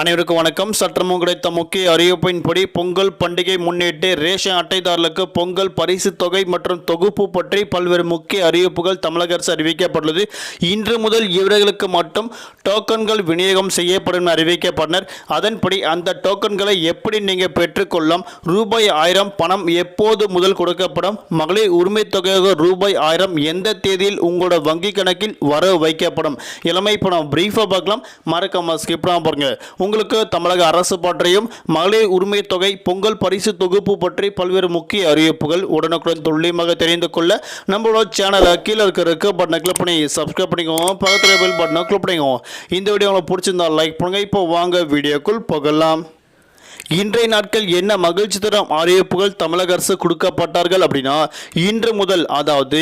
அனைவருக்கும் வணக்கம். சற்றமும் கிடைத்த முக்கிய அறிவிப்பின்படி பொங்கல் பண்டிகை முன்னிட்டு ரேஷன் அட்டைதாரர்களுக்கு பொங்கல் பரிசு தொகை மற்றும் தொகுப்பு பற்றி பல்வேறு முக்கிய அறிவிப்புகள் தமிழக அரசு அறிவிக்கப்பட்டுள்ளது. இன்று முதல் இவர்களுக்கு மட்டும் டோக்கன்கள் விநியோகம் செய்யப்படும் என அறிவிக்கப்பட்டனர். அதன்படி அந்த டோக்கன்களை எப்படி நீங்கள் பெற்றுக்கொள்ளலாம் ரூபாய் ஆயிரம் பணம் எப்போது முதல் கொடுக்கப்படும்? மகளிர் உரிமை தொகையாக ரூபாய் ஆயிரம் எந்த தேதியில் உங்களோட வங்கி கணக்கில் வர வைக்கப்படும்? இளமை பணம் பிரீஃபாக பார்க்கலாம். மறக்காம ஸ்கிப் பாருங்கள் உங்களுக்கு தமிழக அரசு பற்றியும் மகளிர் உரிமை தொகை பொங்கல் பரிசு தொகுப்பு பற்றி பல்வேறு முக்கிய அறிவிப்புகள் உடனுக்குடன் துல்லியமாக தெரிந்து கொள்ள நம்மளோட சேனலை கீழே இருக்க இருக்க பட்டனை கிளிக் பண்ணி சப்ஸ்கிரைப் பண்ணிக்கோங்க. பக்கத்தில் பெல் பட்டனை கிளிக் பண்ணிக்கோங்க. இந்த வீடியோ உங்களுக்கு பிடிச்சிருந்தா லைக் பண்ணுங்கள் இப்போ வாங்க வீடியோக்குள் போகலாம். இன்றைய நாட்கள் என்ன மகிழ்ச்சி தரும்? அறிவிப்புகள் தமிழக அரசு கொடுக்கப்பட்டார்கள் அப்படின்னா இன்று முதல் அதாவது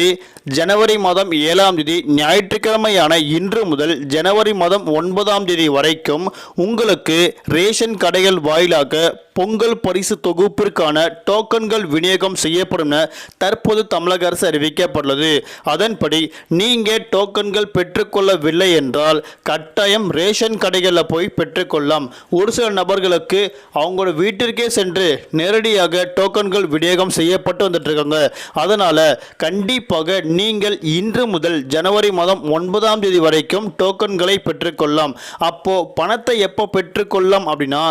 ஜனவரி மாதம் ஏழாம் தேதி ஞாயிற்றுக்கிழமையான இன்று முதல் ஜனவரி மாதம் ஒன்பதாம் தேதி வரைக்கும் உங்களுக்கு ரேஷன் கடைகள் வாயிலாக பொங்கல் பரிசு தொகுப்பிற்கான டோக்கன்கள் விநியோகம் செய்யப்படும் என தற்போது தமிழக அரசு அறிவிக்கப்பட்டுள்ளது. அதன்படி நீங்கள் டோக்கன்கள் பெற்றுக்கொள்ளவில்லை என்றால் கட்டாயம் ரேஷன் கடைகளில் போய் பெற்றுக்கொள்ளலாம். ஒரு சில நபர்களுக்கு அவங்களோட வீட்டிற்கே சென்று நேரடியாக டோக்கன்கள் விநியோகம் செய்யப்பட்டு வந்துட்டு இருக்காங்க அதனால் கண்டிப்பாக நீங்கள் இன்று முதல் ஜனவரி மாதம் ஒன்பதாம் தேதி வரைக்கும் டோக்கன்களை பெற்றுக்கொள்ளலாம். அப்போ பணத்தை எப்போ பெற்றுக்கொள்ளலாம் அப்படின்னா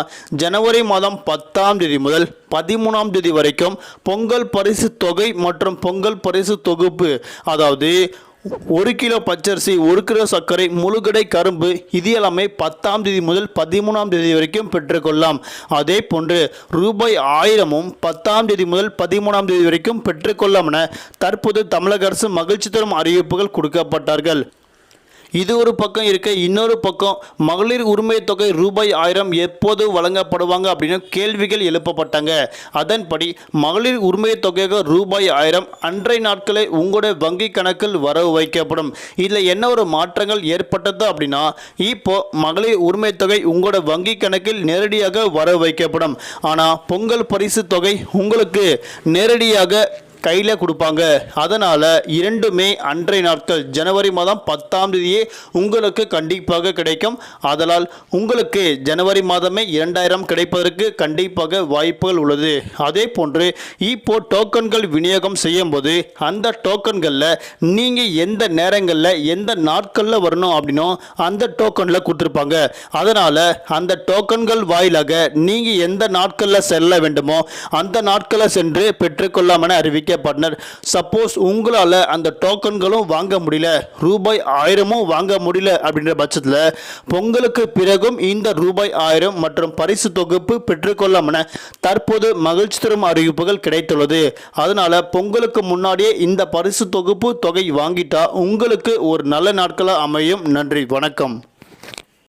ஜனவரி மாதம் பத்தாம் தேதி முதல் பதிமூணாம் தேதி வரைக்கும் பொங்கல் பரிசு தொகை மற்றும் பொங்கல் பரிசு தொகுப்பு அதாவது ஒரு கிலோ பச்சரிசி ஒரு கிலோ சர்க்கரை முழுகடை கரும்பு இது எல்லாமே பத்தாம் தேதி முதல் பதிமூணாம் தேதி வரைக்கும் பெற்றுக்கொள்ளலாம். அதே போன்று ரூபாய் ஆயிரமும் பத்தாம் தேதி முதல் பதிமூணாம் தேதி வரைக்கும் பெற்றுக்கொள்ளலாம் என தற்போது தமிழக அரசு மகிழ்ச்சி தரும் அறிவிப்புகள் கொடுக்கப்பட்டார்கள். இது ஒரு பக்கம் இருக்க இன்னொரு பக்கம் மகளிர் உரிமை தொகை ரூபாய் ஆயிரம் எப்போது வழங்கப்படுவாங்க அப்படின்னு கேள்விகள் எழுப்பப்பட்டாங்க. அதன்படி மகளிர் உரிமை தொகையாக ரூபாய் ஆயிரம் அன்றைய நாட்களே உங்களுடைய வங்கி கணக்கில் வரவு வைக்கப்படும். இதில் என்ன ஒரு மாற்றங்கள் ஏற்பட்டது அப்படின்னா இப்போ மகளிர் உரிமை தொகை உங்களோட வங்கி கணக்கில் நேரடியாக வரவு வைக்கப்படும். ஆனால் பொங்கல் பரிசு தொகை உங்களுக்கு நேரடியாக கையில் கொடுப்பாங்க. அதனால் இரண்டுமே அன்றைய நாட்கள் ஜனவரி மாதம் பத்தாம் தேதியே உங்களுக்கு கண்டிப்பாக கிடைக்கும். அதனால் உங்களுக்கு ஜனவரி மாதமே இரண்டாயிரம் கிடைப்பதற்கு கண்டிப்பாக வாய்ப்புகள் உள்ளது. அதே போன்று இப்போ டோக்கன்கள் விநியோகம் செய்யும் போது அந்த டோக்கன்களில் நீங்கள் எந்த நேரங்களில் எந்த நாட்களில் வரணும் அப்படின்னோ அந்த டோக்கனில் கொடுத்துருப்பாங்க. அதனால் அந்த டோக்கன்கள் வாயிலாக நீங்கள் எந்த நாட்களில் செல்ல வேண்டுமோ அந்த நாட்களில் சென்று பெற்றுக்கொள்ளாமல் அறிவிக்க பார்ட்னர் சப்போஸ் உங்களால் அந்த டோக்கன்களும் வாங்க முடியல ரூபாய் ஆயிரமும் வாங்க முடியல அப்படின்ற பட்சத்தில் பொங்கலுக்கு பிறகும் இந்த ரூபாய் ஆயிரம் மற்றும் பரிசு தொகுப்பு பெற்றுக்கொள்ளாமன தற்போது மகிழ்ச்சி தரும் அறிவிப்புகள் கிடைத்துள்ளது. அதனால் பொங்கலுக்கு முன்னாடியே இந்த பரிசு தொகுப்பு தொகை வாங்கிட்டா உங்களுக்கு ஒரு நல்ல நாட்களாக அமையும். நன்றி வணக்கம்.